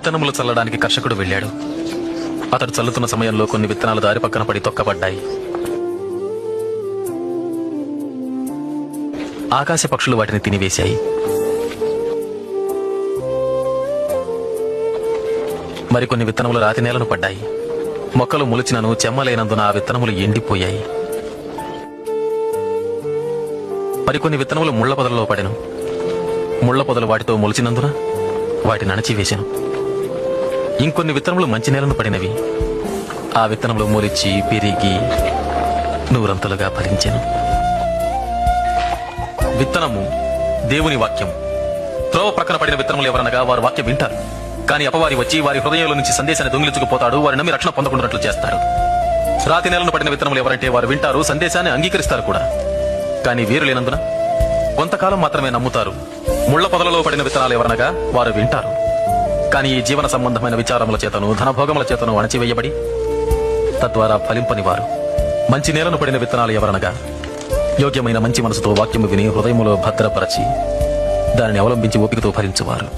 విత్తనములు చల్లడానికి కర్షకుడు వెళ్ళాడు. అతడు చల్లుతున్న సమయంలో కొన్ని విత్తనాలు దారి పక్కన పడి తొక్కబడ్డాయి. ఆకాశ పక్షులు వాటిని తినివేశాయి. మరికొన్ని విత్తనములు రాతి నేలను పడ్డాయి. మొక్కలు మొలిచినను చెమ్మలేనందున ఆ విత్తనములు ఎండిపోయాయి. మరికొన్ని విత్తనములు ముళ్ళ పొదలలో పడెను. ముళ్ళ పొదలు వాటితో మొలిచినందున వాటిని అణచివేశాను. ఇంకొన్ని విత్తనములు మంచి నేలను పడినవి. ఆ విత్తనంలో మూలిచ్చి పెరిగి నూరంతలుగా ఫలించాను. విత్తనము దేవుని వాక్యం. త్రోవ ప్రక్కన పడిన విత్తనములు ఎవరనగా వారు వాక్యం వింటారు. కానీ అపవారి వచ్చి వారి హృదయంలో నుంచి సందేశాన్ని దొంగిలించుకుపోతాడు. వారి నమ్మి రక్షణ పొందకుండాట్లు చేస్తారు. రాతి నెలను పడిన విత్తనములు ఎవరంటే వారు వింటారు సందేశాన్ని అంగీకరిస్తారు కూడా. కానీ వీరు లేనందున కొంతకాలం మాత్రమే నమ్ముతారు. ముళ్ళ పొదలలో పడిన విత్తనాలు ఎవరనగా వారు వింటారు. కానీ ఈ జీవన సంబంధమైన విచారముల చేతను ధనభోగముల చేతను అణచివేయబడి తద్వారా ఫలింపని వారు మంచి నేలను పడిన విత్తనాలు ఎవరనగా యోగ్యమైన మంచి మనసుతో వాక్యము విని హృదయములో భద్రపరచి దానిని అవలంబించి ఓపికతో ఫలించువారు